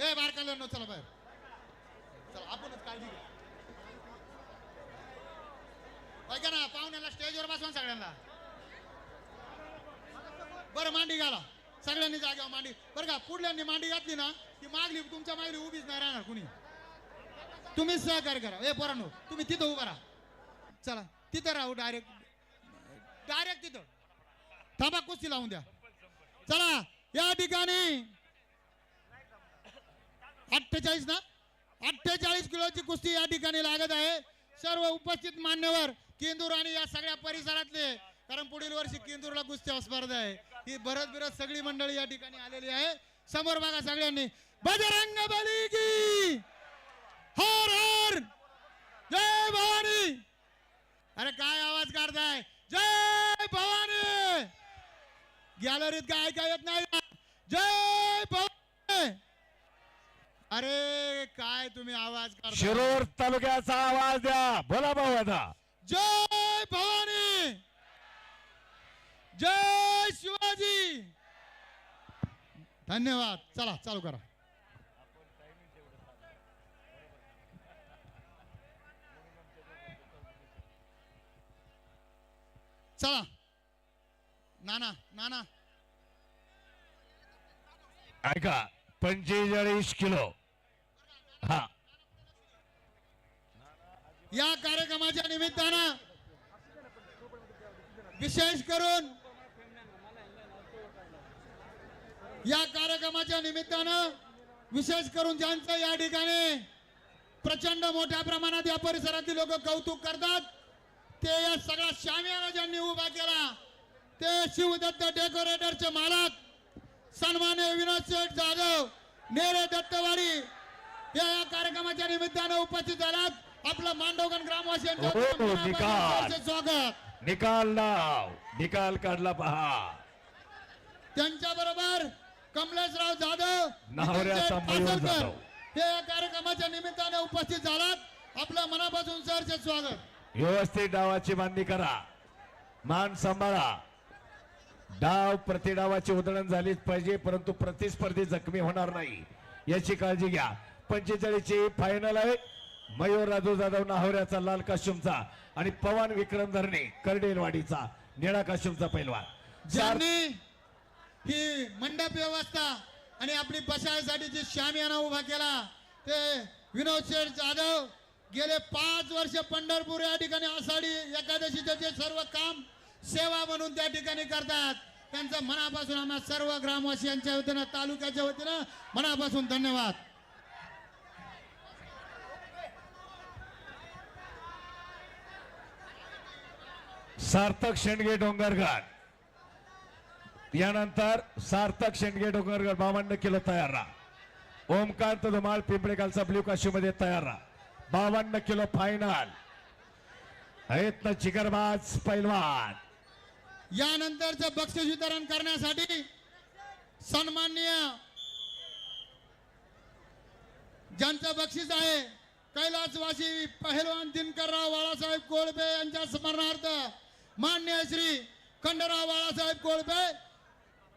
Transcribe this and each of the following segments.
ए बाहेर काढलं चला बाहेर. चला आपणच काळजी घ्या. ऐका ना पाहुण्याला स्टेजवर बसवा सगळ्यांना. बरं मांडी घाला. सगळ्यांनी जागेवर मांडी. बरं का पुढल्यांनी मांडी घातली ना ती मागली तुमच्या मागली उभीच नाही राहणार कुणी. तुम्ही सहकार्य करा. ए पोरांनो तुम्ही तिथं उभा राहा. चला तिथं राहू डायरेक्ट डायरेक्ट तिथं. थांबा कुस्ती लावून द्या. चला या ठिकाणी. अठ्ठेचाळीस ना? अठ्ठेचाळीस किलोची कुस्ती या ठिकाणी लागत आहे. सर्व उपस्थित मान्यवर केंदूर आणि या सगळ्या परिसरातले कारण पुढील वर्षी केंदूरला कुस्ती स्पर्धा आहे. ही भरत बिरत सगळी मंडळी या ठिकाणी आलेली आहे. समोर बघा सगळ्यांनी. बजरंग बली की! हर हर! जय भवानी! अरे काय आवाज काढताय? जय भवानी! गॅलरीत काय ऐका येत नाही? जय अरे काय तुम्ही आवाज काढता शिरूर तालुक्याचा आवाज द्या. बोला भाऊ आता. जय भवानी! जय शिवाजी! धन्यवाद. चला चालू करा. चला. नाना नाना. ऐका पंचेचाळीस किलो. हा. या कार्यक्रमाच्या निमित्तानं विशेष करून या कार्यक्रमाच्या निमित्तानं विशेष करून ज्यांचं या ठिकाणी प्रचंड मोठ्या प्रमाणात या परिसरातील लोक कौतुक करतात ते या सगळ्या शामियाना ज्यांनी उभा केला ते शिवदत्त डेकोरेटरचे मालक सन्मान्य विनोद शेठ जाधव नेरे दत्तवाडी या या कार्यक्रमाच्या निमित्तानं उपस्थित झालात आपलं मांडवगण हो, निकाल. सहर्ष स्वागत. निकाल नाव. निकाल काढला पहा. त्यांच्या बरोबर कमलेशराव जाधव मयूर जाधव. हे या कार्यक्रमाच्या निमित्ताने उपस्थित झालात. आपलं मनापासून सहर्ष स्वागत. व्यवस्थित डावाची बांधणी करा. मान सांभाळा. डाव प्रतिडावाची उधळण झालीच पाहिजे परंतु प्रतिस्पर्धी जखमी होणार नाही. याची काळजी घ्या. पंचेचाळीसची फायनल आहे. मयूर राजू जाधव नाहोऱ्याचा लाल काश्यूमचा आणि पवन विक्रम धरणे करडेलवाडीचा निळा काश्यूमचा पैलवान. ज्यांनी ही मंडप व्यवस्था आणि आपली बसायसाठी जी शामियाना उभा केला ते विनोद शेठ जाधव गेले पाच वर्ष पंढरपूर या ठिकाणी आषाढी एकादशीचे जे सर्व काम सेवा म्हणून त्या ठिकाणी करतात त्यांचं मनापासून आम्हाला सर्व ग्रामवासियांच्या वतीनं तालुक्याच्या वतीनं मनापासून धन्यवाद. सार्थक शेंडगे डोंगरगड यानंतर सार्थक शेंडगे डोंगरगड बावन्न किलो तयार राहा. ओमकांत धुमाळ पिंपळे कालचा ब्ल्यू काशी मध्ये तयार राहा. बावन्न किलो फायनल आहेत ना चिकरबाज पैलवान. यानंतरचं बक्षीस वितरण करण्यासाठी सन्माननीय ज्यांचं बक्षीस आहे कैलासवासी पहलवान दिनकरराव बाळासाहेब कोळबे यांच्या स्मरणार्थ मान्य श्री खंडराव बाळासाहेब कोळपे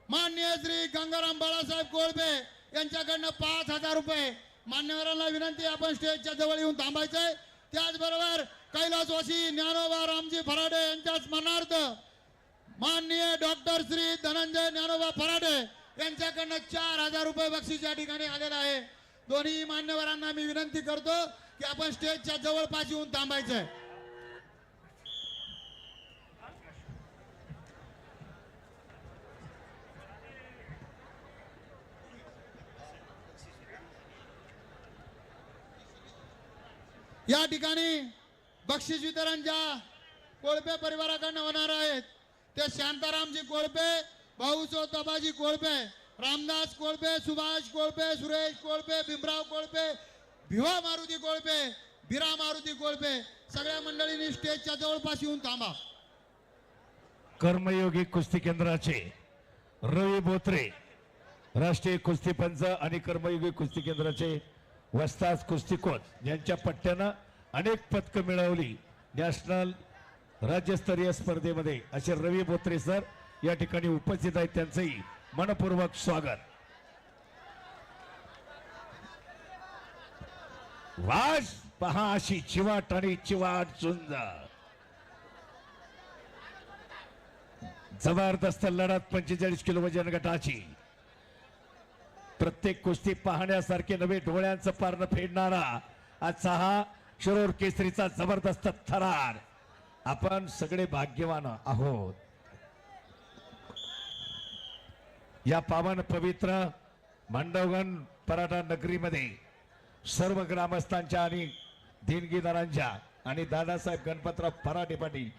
मान्य श्री गंगाराम बाळासाहेब कोळपे यांच्याकडनं पाच हजार रुपये. मान्यवरांना विनंती आपण स्टेजच्या जवळ येऊन थांबायचंय. त्याचबरोबर कैलासवासी ज्ञानोबा रामजी फराडे यांच्या स्मरणार्थ माननीय डॉक्टर श्री धनंजय ज्ञानोबा फराडे यांच्याकडनं चार हजार रुपये बक्षीस या ठिकाणी आलेलं आहे. दोन्ही मान्यवरांना मी विनंती करतो की आपण स्टेजच्या जवळपास येऊन थांबायचंय. या ठिकाणी बक्षीस वितरण ज्या कोळपे परिवाराकडनं होणार आहेत ते शांतारामजी कोळपे भाऊ तबाजी कोळपे रामदास कोळपे सुभाष कोळपे सुरेश कोळपे भीमराव कोळपे भिवा मारुती कोळपे भिरा मारुती कोळपे सगळ्या मंडळींनी स्टेजच्या जवळपास येऊन थांबा. कर्मयोगी कुस्ती केंद्राचे रवी बोत्रे राष्ट्रीय कुस्ती पंच आणि कर्मयोगी कुस्ती केंद्राचे वस्ताज कुस्तीकोच यांच्या पट्ट्यानं अनेक पदकं मिळवली. नॅशनल राज्यस्तरीय स्पर्धेमध्ये असे रवी बोत्रे सर या ठिकाणी उपस्थित आहेत. त्यांचंही मनपूर्वक स्वागत. वाज पहा अशी चिवाट आणि चिवाट चुंज जबरदस्त लढत पंचेचाळीस किलो वजन गटाची. प्रत्येक कुस्ती पाहण्यासारखे नवे डोळ्यांचं पारणं फेडणारा आजचा हा शिरोर केसरीचा जबरदस्त थरार. आपण सगळे भाग्यवान आहोत. या पावन पवित्र मांडवगण पराठा नगरीमध्ये सर्व ग्रामस्थांच्या आणि देणगीदारांच्या आणि दादासाहेब गणपतराव फराटे पाटील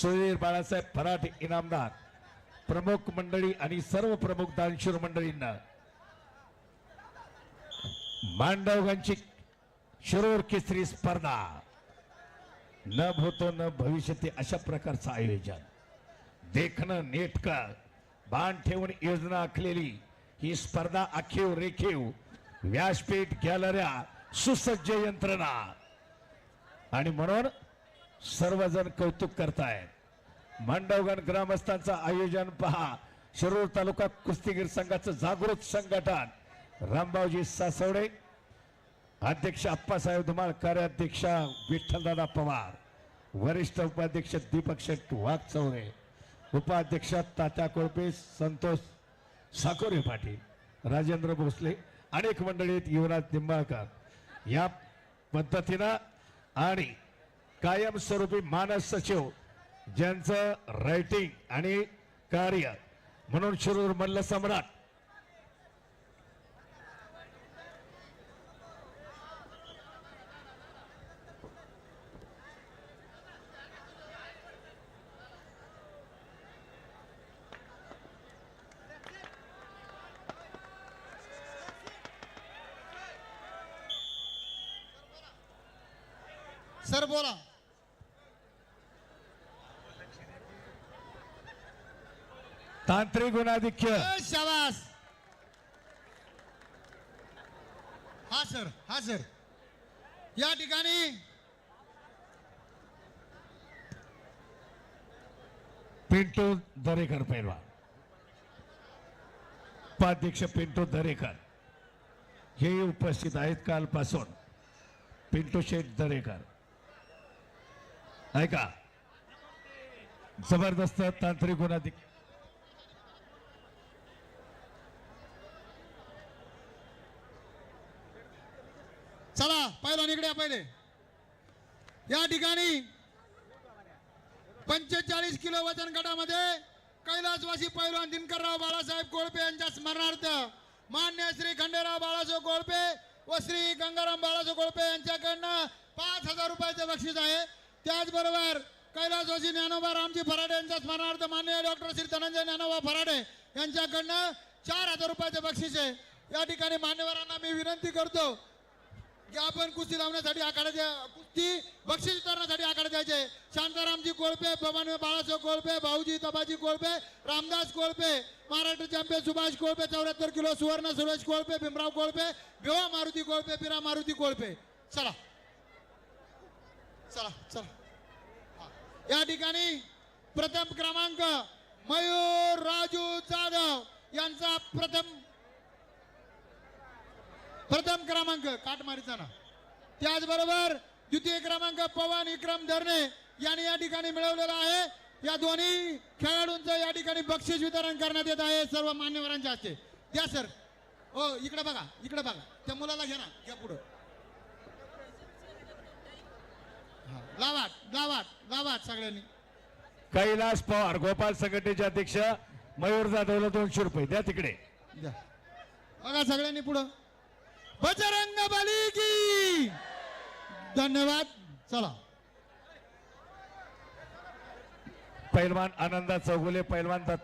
सुधीर बाळासाहेब फराटे इनामदार प्रमुख मंडळी आणि सर्व प्रमुख दानशूर मंडळींना मांडवगांची शिरोर केसरी स्पर्धा. न भूतो न भविष्यते अशा प्रकारचं आयोजन. देखणं नेटकं. बाण ठेवून योजना आखलेली ही स्पर्धा आखीव रेखीव. व्यासपीठ गॅलऱ्या सुसज्ज यंत्रणा. आणि म्हणून सर्वजण कौतुक करतायत. मांडवगण ग्रामस्थांचं आयोजन पहा. शिरूर तालुका कुस्तीगीर संघाचं जागृत संघटन. रामभाऊजी सासवडे अध्यक्ष अप्पासाहेब धुमाळ कार्याध्यक्ष विठ्ठलदादा पवार वरिष्ठ उपाध्यक्ष दीपक शेट्टी वाघचौरे उपाध्यक्ष तात्या कोळपे संतोष साकोरे पाटील राजेंद्र भोसले अनेक मंडळीत युवराज निंबाळकर. या पद्धतीनं आणि कायमस्वरूपी मानस सचिव ज्यांचं रायटिंग आणि कार्य म्हणून शिरूर मल्ल सम्राट सर बोला. तांत्रिक गुणाधिक्य. शाबास. हा सर. हा सर. या ठिकाणी. पिंटू दरेकर पैलवान. उपाध्यक्ष पिंटू दरेकर. हे उपस्थित आहेत कालपासून. पिंटू शेठ दरेकर. ऐका. जबरदस्त तांत्रिक गुणाधिक. चला पहिला निकड्या पहिले. या ठिकाणी पंचेचाळीस किलो वजन गटामध्ये कैलासवासी पैलवान दिनकरराव बाळासाहेब कोळपे यांच्या स्मरणार्थ मान्य श्री खंडेराव बाळासाहेब कोळपे व श्री गंगाराम बाळासाहेब कोळपे यांच्याकडनं पाच हजार रुपयाचं बक्षीस आहे. त्याचबरोबर कैलासवासी ज्ञानोबा रामजी फराडे यांच्या स्मरणार्थ माननीय डॉक्टर श्री धनंजय ज्ञानोबा फराडे यांच्याकडनं चार हजार रुपयाचं बक्षीस आहे या ठिकाणी मान्यवरांना मी विनंती करतो की आपण कुस्ती लावण्यासाठी आखाडा द्या कुस्ती बक्षीस वितरणासाठी आखाडा द्यायचे. शांतारामजी कोळपे भवानी बाळासाहेब कोळपे भाऊजी तबाजी कोळपे रामदास कोळपे महाराष्ट्र चॅम्पियन सुभाष कोळपे चौऱ्याहत्तर किलो सुवर्ण सुरेश कोळपे भीमराव कोळपे भिवा मारुती कोळपे बिरा मारुती कोळपे. चला. चला चला. या ठिकाणी प्रथम क्रमांक मयूर राजू जाधव यांचा प्रथम प्रथम क्रमांक काटमारीचा ना त्याचबरोबर द्वितीय क्रमांक पवन विक्रम धरणे यांनी या ठिकाणी मिळवलेला आहे. या दोन्ही खेळाडूंचं या ठिकाणी बक्षीस वितरण करण्यात येत आहे. सर्व मान्यवरांच्या हस्ते. द्या सर. हो इकडे बघा इकडे बघा. त्या मुलाला घ्या ना घ्या पुढं. लावाट लावाट लावाट सगळ्यांनी. कैलास पवार गोपाल संघटनेचे अध्यक्ष मयूर जाधवला दोनशे रुपये. द्या तिकडे. द्या. बघा सगळ्यांनी पुढं. बजरंग बली की! धन्यवाद. चला. पैलवान आनंदा चौगुले पैलवान दत्ता.